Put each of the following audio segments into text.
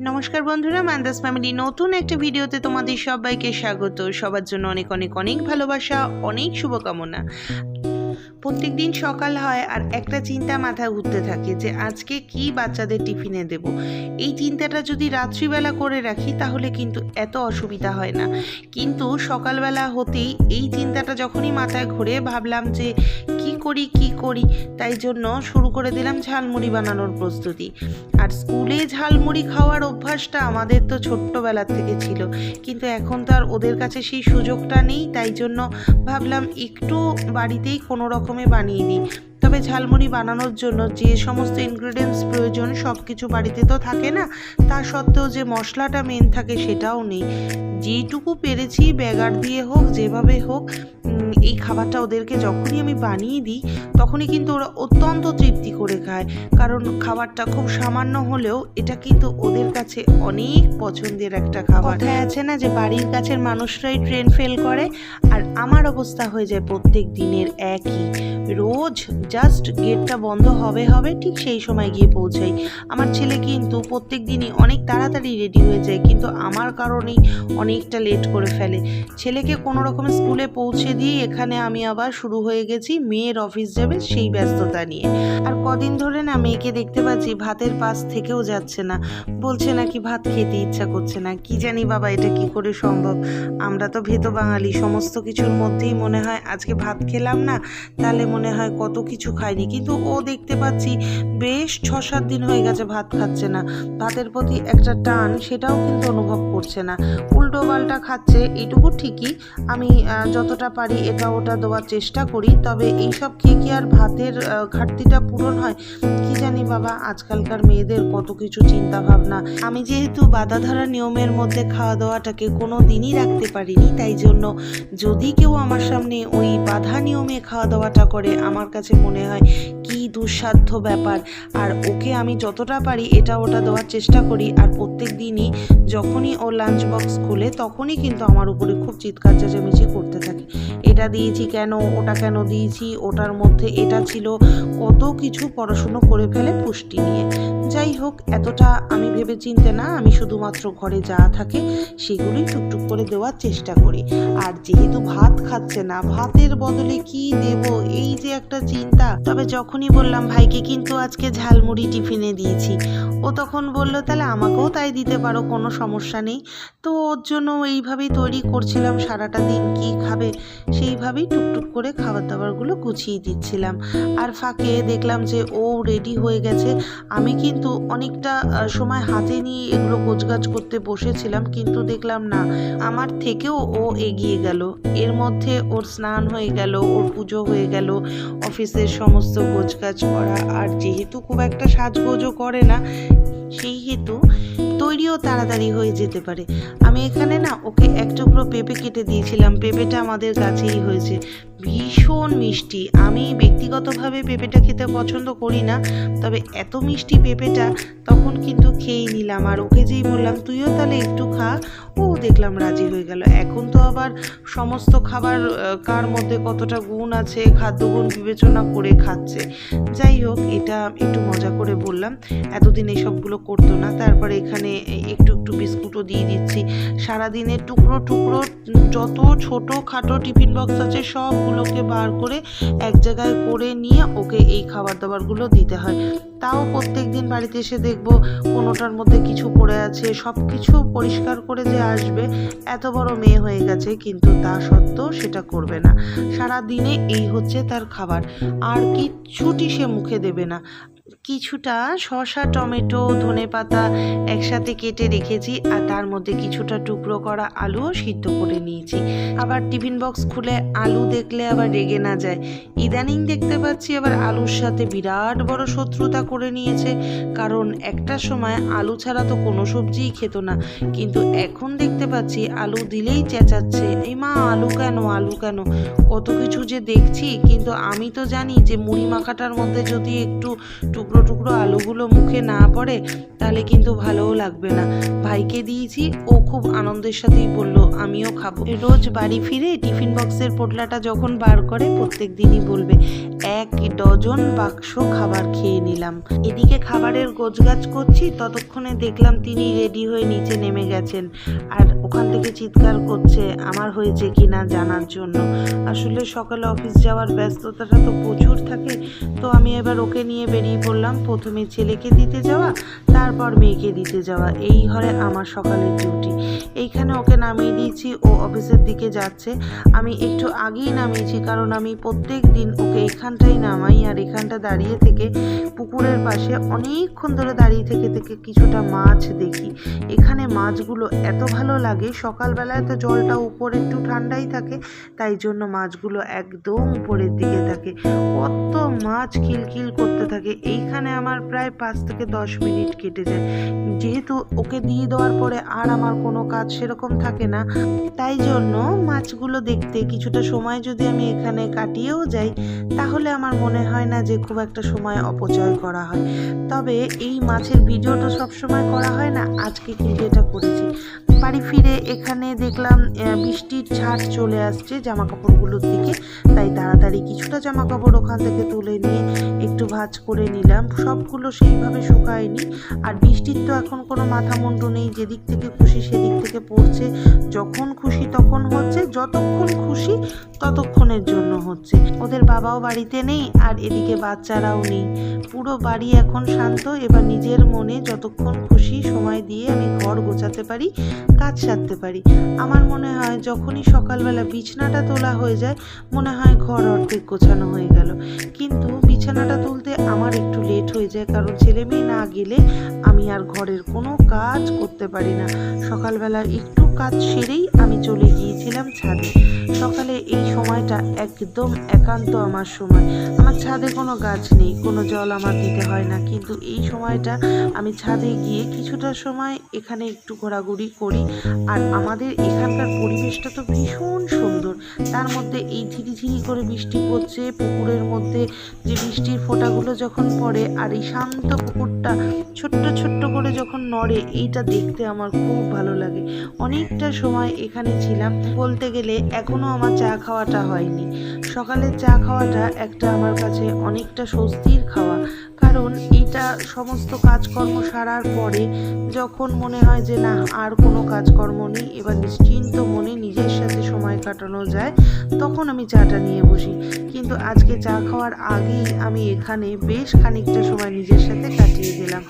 নমস্কার বন্ধুরা মান্দাস ফ্যামিলি নতুন একটা ভিডিওতে তোমাদের সবাইকে স্বাগত। সবার জন্য অনেক অনেক অনেক ভালোবাসা, অনেক শুভকামনা। প্রত্যেক দিন সকাল হয় আর একটা চিন্তা মাথায় ঘুরতে থাকে যে আজকে কি বাচ্চাদের টিফিনে দেব। এই চিন্তাটা যদি রাত্রিবেলা করে রাখি তাহলে কিন্তু এত অসুবিধা হয় না। কিন্তু সকালবেলা হতেই এই চিন্তাটা যখনই মাথায় ঘুরে ভাবলাম যে কি করি কি করি? তাই জন্য শুরু করে দিলাম ঝালমুড়ি বানানোর প্রস্তুতি। আর স্কুলে ঝালমুড়ি খাওয়ার অভ্যাসটা আমাদের তো ছোট্টবেলার থেকে ছিল। কিন্তু এখন তো আর ওদের কাছে সেই সুযোগটা নেই, তাই জন্য ভাবলাম একটু বাড়িতেই কোনো রকমে বানিয়ে দিই তবে ঝালমুড়ি বানানোর জন্য যে সমস্ত ইনগ্রিডিয়েন্টস প্রয়োজন সব কিছু বাড়িতে তো থাকে না। তা সত্ত্বেও যে মশলাটা মেন থাকে সেটাও নেই। যেটুকু পেরেছি, ব্যাগার দিয়ে হোক, যেভাবে হোক এই খাবারটা ওদেরকে যখনই আমি বানিয়ে দিই, তখনই কিন্তু ওরা অত্যন্ত তৃপ্তি করে খায়। কারণ খাবারটা খুব সামান্য হলেও এটা কিন্তু ওদের কাছে অনেক পছন্দের একটা খাবার। কথায় আছে না যে বাড়ির কাছের মানুষরাই ট্রেন ফেল করে, আর আমার অবস্থা হয়ে যায় প্রত্যেক দিনের একই। রোজ জাস্ট গেটটা বন্ধ হবে হবে, ঠিক সেই সময় গিয়ে পৌঁছাই। আমার ছেলে কিন্তু প্রত্যেক দিনই অনেক তাড়াতাড়ি রেডি হয়ে যায়, কিন্তু আমার কারণেই অনেকটা লেট করে ফেলে। ছেলেকে কোনো রকম স্কুলে পৌঁছে দিয়ে এখানে আমি আবার শুরু হয়ে গেছি মেয়ের অফিস যাবে সেই ব্যস্ততা নিয়ে। আর কদিন ধরে না মেয়েকে দেখতে পাচ্ছি ভাতের পাশ থেকেও যাচ্ছে না। বলছে নাকি ভাত খেতে ইচ্ছা করছে না, কি জানি বাবা এটা কি করে সম্ভব? আমরা তো ভেতো বাঙালি সমস্ত কিছুর মধ্যেই মনে হয় আজকে ভাত খেলাম না, তাহলে মনে হয় কত কিছু খাইনি, কিন্তু ও দেখতে পাচ্ছি বেশ ছ সাত দিন হয়ে গেছে ভাত খাচ্ছে না। ভাতের প্রতি একটা টান সেটাও কিন্তু অনুভব করছে না। উল্টো পাল্টা খাচ্ছে, এটুকু ঠিকই। আমি যতটা পারি এটা ওটা দেওয়ার চেষ্টা করি, তবে এইসব খেয়ে কি আর ভাতের ঘাটতিটা পূরণ হয়? কি জানি বাবা, আজকালকার মেয়েদের কত কিছু চিন্তা ভাবনা আমি যেহেতু বাধা ধরা নিয়মের মধ্যে খাওয়া দাওয়াটাকে কোনো দিনই রাখতে পারিনি, তাই জন্য যদি কেউ আমার সামনে ওই বাধা নিয়মে খাওয়া দাওয়াটা করে, আমার কাছে মনে হয় কি দুঃসাধ্য ব্যাপার। আর ওকে আমি যতটা পারি এটা ওটা দেওয়ার চেষ্টা করি। আর প্রত্যেক দিনই যখনই ও লাঞ্চ বক্স খুলে তখনই কিন্তু আমার উপরে খুব চিৎকার, চেঁচামেচি করতে থাকে। এটা দিয়েছি কেন? ওটা কেন দিয়েছি? ওটার মধ্যে এটা ছিল। কত কিছু পড়াশুনো করে ফেলে পুষ্টি নিয়ে। যাই হোক, এতটা আমি ভেবে চিনতে না। আমি শুধুমাত্র ঘরে যা থাকে সেগুলোই টুকটুক করে দেওয়ার চেষ্টা করি। আর যেহেতু ভাত খাচ্ছে না, ভাতের বদলে কি দেব? এই যে একটা চিন্তা তবে যখনই বললাম, ভাইকে কিন্তু আজকে ঝালমুড়ি টিফিনে দিয়েছি। ও তখন বলল, তাহলে আমাকেও তাই দিতে পারো, কোনো সমস্যা নেই। তো ওর জন্য এইভাবেই তৈরি করছিলাম, সারাটা দিন কি খাবে সেইভাবেই টুকটুক করে খাবার দাবারগুলো গুছিয়ে দিচ্ছিলাম। আর ফাঁকে দেখলাম যে ও রেডি হয়ে গেছে। আমি কিন্তু অনেকটা সময় হাতে নিয়ে এগুলো গোছগাছ করতে বসেছিলাম, কিন্তু দেখলাম না, আমার থেকেও ও এগিয়ে গেল। এর মধ্যে ওর স্নান হয়ে গেল, ওর পুজো হয়ে গেল অফিসের সমস্ত কাজ করা। আর যেহেতু খুব একটা সাজগোজও করে না, সেই হেতু তৈরিও তাড়াতাড়ি হয়ে যেতে পারে। আমি এখানে না ওকে এক টুকরো পেঁপে কেটে দিয়েছিলাম। পেঁপেটা আমাদের কাছেই হয়েছে। ভীষণ মিষ্টি। আমি ব্যক্তিগতভাবে পেঁপেটা খেতে পছন্দ করি না, তবে এত মিষ্টি পেঁপেটা তখন কিন্তু খেয়েই নিলাম। আর ওকে যেই বললাম, তুইও তাহলে একটু খা। ও দেখলাম রাজি হয়ে গেল। এখন তো আবার সমস্ত খাবার কার মধ্যে কতটা গুণ আছে, খাদ্যগুণ বিবেচনা করে খাচ্ছে। যাই হোক, এটা একটু মজা করে বললাম। এতদিন এসবগুলো করতো না। তারপরে এখানে একটু একটু বিস্কুটও দিয়ে দিচ্ছি। সারাদিনের টুকরো টুকরো, যত ছোট খাটো টিফিন বক্স আছে সবগুলোকে বার করে এক জায়গায় করে নিয়ে ওকে এই খাবার দাবারগুলো দিতে হয়। তাও প্রত্যেক দিন বাড়িতে এসে দেখব কোনোটার মধ্যে কিছু পড়ে আছে সব কিছু পরিষ্কার করে যে আসবে, এত বড় মেয়ে হয়ে গেছে কিন্তু তা সত্ত্বেও সেটা করবে না। সারা দিনে এই হচ্ছে তার খাবার। আর কিচ্ছুটি সে মুখে দেবে না। কিছুটা শসা, টমেটো ধনেপাতা একসাথে কেটে রেখেছি আর তার মধ্যে কিছুটা টুকরো করা আলুও সিদ্ধ করে নিয়েছি। আবার টিফিন বক্স খুলে আলু দেখলে আবার রেগে না যায়। ইদানিং দেখতে পাচ্ছি আবার আলুর সাথে বিরাট বড় শত্রুতা করে নিয়েছে। কারণ একটা সময় আলু ছাড়া তো কোনো সবজিই খেত না। কিন্তু এখন দেখতে পাচ্ছি আলু দিলেই চেঁচাচ্ছে, এই মা, আলু কেন আলু কেন? কত কিছু যে দেখছি, কিন্তু আমি তো জানি যে মুড়ি মাখাটার মধ্যে যদি একটু টুকরো টুকরো আলুগুলো মুখে না পড়ে, তাহলে কিন্তু ভালোও লাগবে না। ভাইকে দিয়েছি, ও খুব আনন্দের সাথেই বলল, আমিও খাব। রোজ বাড়ি ফিরে টিফিন বক্সের পোটলাটা যখন বার করে, প্রত্যেক দিনই বলবে, এক ডজন বাক্স খাবার খেয়ে নিলাম। এদিকে খাবারের গোছগাছ করছি, ততক্ষণে দেখলাম তিনি রেডি হয়ে নিচে নেমে গেছেন। আর ওখান থেকে চিৎকার করছে, আমার হয়েছে কিনা জানার জন্য? আসলে সকালে অফিস যাওয়ার ব্যস্ততাটা তো প্রচুর থাকে, তো আমি এবার ওকে নিয়ে বেরিয়ে পড়লাম প্রথমে ছেলেকে দিতে যাওয়া, তারপর মেয়েকে দিতে যাওয়া। এই ঘরে আমার সকালের ডিউটি এইখানে ওকে নামিয়ে দিয়েছি, ও অফিসের দিকে যাচ্ছে। আমি একটু আগেই নামিয়েছি, কারণ আমি প্রত্যেক দিন ওকে এখানটাই নামাই, আর এখানটা দাঁড়িয়ে থেকে পুকুরের পাশে অনেকক্ষণ ধরে দাঁড়িয়ে থেকে থেকে কিছুটা মাছ দেখি। এখানে মাছগুলো এত ভালো লাগে, সকালবেলায় তো জলটা উপরে একটু ঠান্ডাই থাকে, তাই জন্য মাছগুলো একদম উপরের দিকে থাকে। কত মাছ খিলখিল করতে থাকে। এইখানে আমার প্রায় পাঁচ থেকে দশ মিনিট কেটে যায়। যেহেতু ওকে দিয়ে দেওয়ার পরে আর আমার কোনো কাজ সেরকম থাকে না, তাই জন্য মাছগুলো দেখতে কিছুটা সময় যদি আমি এখানে কাটিয়েও যাই, তাহলে আমার মনে হয় না যে খুব একটা সময় অপচয় করা হয়। তবে এই মাছের ভিডিওটা সব সময় করা হয় না, আজকে কিন্তু এটা করেছি। বাড়ি ফিরে এখানে দেখলাম বৃষ্টির ছাট চলে আসছে জামা কাপড়গুলোর দিকে, তাই তাড়াতাড়ি কিছুটা জামা কাপড় ওখান থেকে তুলে নিয়ে একটু ভাঁজ করে নিলাম। সবগুলো সেইভাবে শুকায়নি। আর বৃষ্টির তো এখন কোনো মাথা মুন্ডু নেই, যেদিক থেকে খুশি সেদিক থেকে পড়ছে। যখন খুশি তখন হচ্ছে, যতক্ষণ খুশি ততক্ষণের জন্য হচ্ছে। ওদের বাবাও বাড়িতে নেই, আর এদিকে বাচ্চারাও নেই। পুরো বাড়ি এখন শান্ত, এবার নিজের মনে যতক্ষণ খুশি সময় দিয়ে আমি ঘর গোছাতে পারি, কাজ সারতে পারি। আমার মনে হয় যখনই সকালবেলা বিছনাটা তোলা হয়ে যায়, মনে হয় ঘর অর্ধেক গোছানো হয়ে গেল। কিন্তু বিছানাটা তুলতে আমার একটু লেট হয়ে যায়, কারণ ছেলে মেয়ে না গেলে আমি আর ঘরের কোনো কাজ করতে পারি না। সকালবেলা একটু কাজ সেরেই আমি চলে গিয়েছিলাম ছাদে। সকালে এই সময়টা একদম একান্ত আমার সময়। আমার ছাদে কোনো গাছ নেই, কোনো জল আমার দিতে হয় না। কিন্তু এই সময়টা আমি ছাদে গিয়ে কিছুটা সময় এখানে একটু ঘোরাঘুরি করি। আর আমাদের এখানকার পরিবেশটা তো ভীষণ সুন্দর। তার মধ্যে এই ঝিরিঝিরি করে বৃষ্টি পড়ছে, পুকুরের মধ্যে যে বৃষ্টির ফোঁটাগুলো যখন পড়ে আর এই শান্ত পুকুরটা ছোট্ট ছোট্ট করে যখন নড়ে, এইটা দেখতে আমার খুব ভালো লাগে। অনেকটা সময় এখানে ছিলাম। বলতে গেলে এখনও আমার চা খাওয়াটা হয়নি। সকালের চা খাওয়াটা একটা আমার কাছে অনেকটা স্বস্তির খাওয়া। কারণ এটা সমস্ত কাজকর্ম সারার পরে যখন মনে হয় যে, না, আর কোনো কাজকর্ম নেই, এবার নিশ্চিন্ত মনে নিজের সাথে সময় কাটানো যায়, তখন আমি চাটা নিয়ে বসি। কিন্তু আজকে চা খাওয়ার আগেই আমি এখানে বেশ খানিকটা সময় নিজের সাথে কাটিয়ে দিলাম।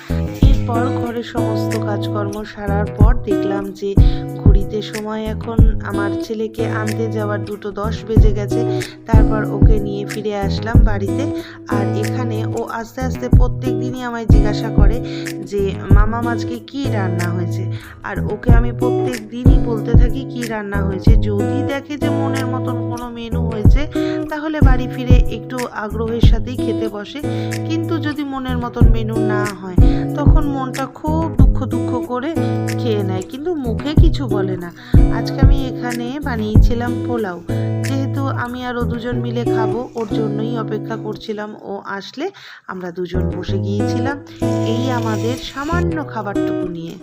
এরপর ঘরের সমস্ত কাজকর্ম সারার পর দেখলাম যে ঘড়িতে সময় এখন আমার ছেলেকে আনতে যাওয়ার দুটো দশ বেজে গেছে। তারপর ওকে নিয়ে ফিরে আসলাম বাড়িতে। আর এখানে ও আস্তে আস্তে প্রত্যেক দিনই আমায় জিজ্ঞাসা করে যে, মামা, আজকে কি রান্না হয়েছে? আর ওকে আমি প্রত্যেক দিনই বলতে থাকি, কি রান্না হয়েছে? যদি দেখে যে মনের মতন কোনো মেনু হয়েছে, তাহলে বাড়ি ফিরে একটু আগ্রহের সাথেই খেতে বসে। কিন্তু যদি মনের মতন মেনু না হয়, তখন মনটা খুব দুঃখ দুঃখ করে খেয়ে নেয়, কিন্তু মুখে কিছু বলে না। আজকে আমি এখানে বানিয়েছিলাম পোলাও। যেহেতু আমি আর ও দুজন মিলে খাব, ওর জন্যই অপেক্ষা করছিলাম ও আসলে, আমরা দুজন বসে গিয়েছিলাম এই আমাদের সামান্য খাবারটুকু নিয়ে।